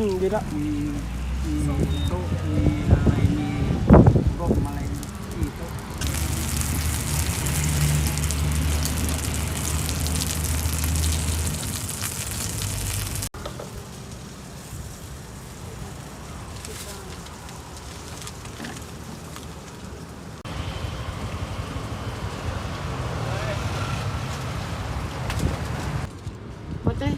ดีละมีมีโต๊ะมีอะไรมีร่มอะไรที่โต๊ะ có thế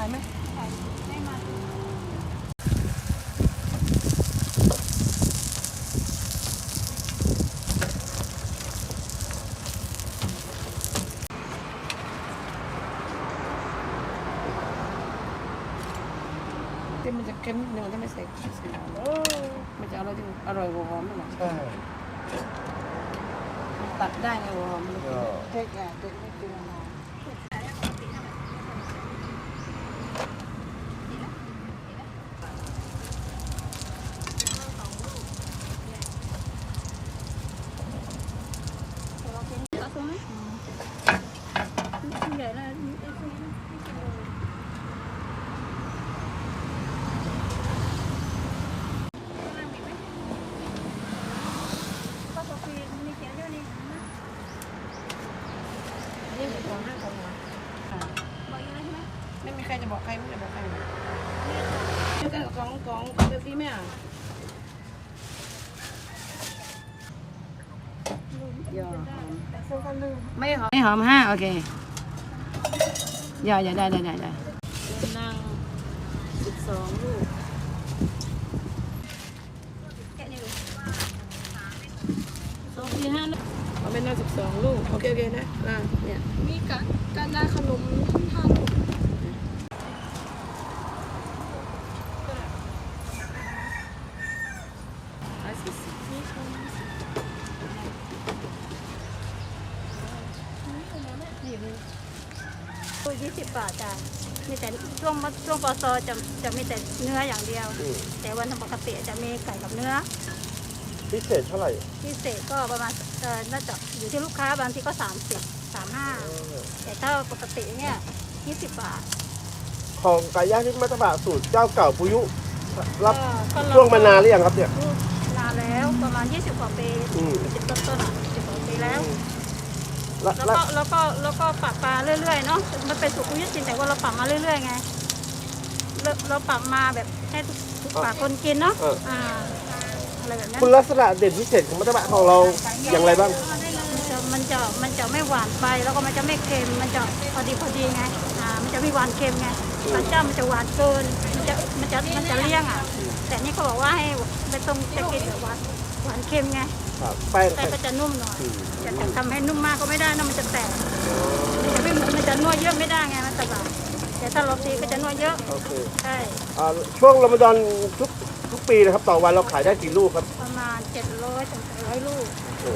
phải mấy ที่มั นจะเค็มนิดนึงถ้าไม่ใส่ใส่น้ำโอ้มันจะอร่อยจริงอร่อยกว่าหอมนะใช่ตัดได้ไงหัวหอมมันก็เด็กอะเด็กไม่กินหอมนี่เป็นของห้างของหวานอ่าไม่มีใคร จะบอกใครไม่จะบอกใครนี่แต่ของของของเบลซี่ไหมอะอย่าไม่หอมไม่หอมห้าโอเคอย่าอย่าได้ได้ได้ได้นั่งสิบสองลูกสองสี่ห้าเอาเป็นนั่งสิบสองลูกโอเคโอเคนะอ่าเนี่ยมีกะการได้ขนมทานร้อยสี่สิบ ตัวยี่สิบบาทจ้ะมีแต่ช่วงช่วงปซจะจะมีแต่เนื้ออย่างเดียว อืม แต่วันปกติจะมีไก่กับเนื้อ พิเศษเท่าไหร่พิเศษก็ประมาณเออน่าจะอยู่ที่ลูกค้าบางทีก็สามสิบสามห้าแต่ถ้าปกติเนี่ยยี่สิบบาทของไก่ย่างที่มัตตบะสูตรเจ้าเก่าปุยุ รับก็ก็ช่วงมานานหรือยังครับเนี่ย นานแล้วประมาณยี่สิบกว่าปีอืม สิบต้นๆอะสิบกว่าปีแล้วแล้ว แล้วแล้วก็แล้วก็แล้วก็ปรับมาเรื่อยๆเนาะมันเป็นสุกุยจริงแต่ว่าเราปรับมาเรื่อยๆไงเราเราปรับมาแบบให้ทุกทุกปากคนกินเนาะอ่าอะไรแบบนั้นคุณลักษณะเด่นพิเศษของมัตตบะของเราอย่างไรบ้าง มันจะมันจะมันจะไม่หวานไปแล้วก็มันจะไม่เค็มมันจะพอดีพอดีไงอ่ามันจะไม่หวานเค็มไงบางเจ้ามันจะหวานเกินมันจะมันจะมันจะเลี่ยงอะแต่นี่เขาบอกว่าให้ไม่ต้องจะกินแบบหวานหวานเค็มไง ครับแป้งแต่ไข่ก็จะนุ่มหน่อยอืมจะจะทำให้นุ่มมากก็ไม่ได้นะมันจะแตกมันจะไม่เหมือนมันจะนวดเยอะไม่ได้ไงมันตะบะแต่ถ้าเราตีก็จะนวดเยอะโอเคใช่อ่าช่วงรอมฎอนทุกทุกปีนะครับต่อวันเราขายได้กี่ลูกครับ ประมาณเจ็ดร้อยถึงร้อยลูกโอ้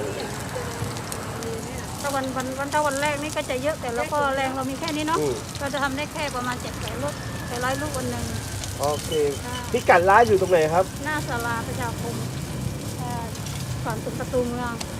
ถ้าวันวันวันถ้าวันแรกนี่ก็จะเยอะแต่แล้วก็แรงเรามีแค่นี้เนาะอืมก็จะทำได้แค่ประมาณเจ็ดร้อยลูกแปดร้อยลูกวันหนึ่งโอเคพิกัดร้านอยู่ตรงไหนครับ หน้าศาลาประชาคม เอ่อ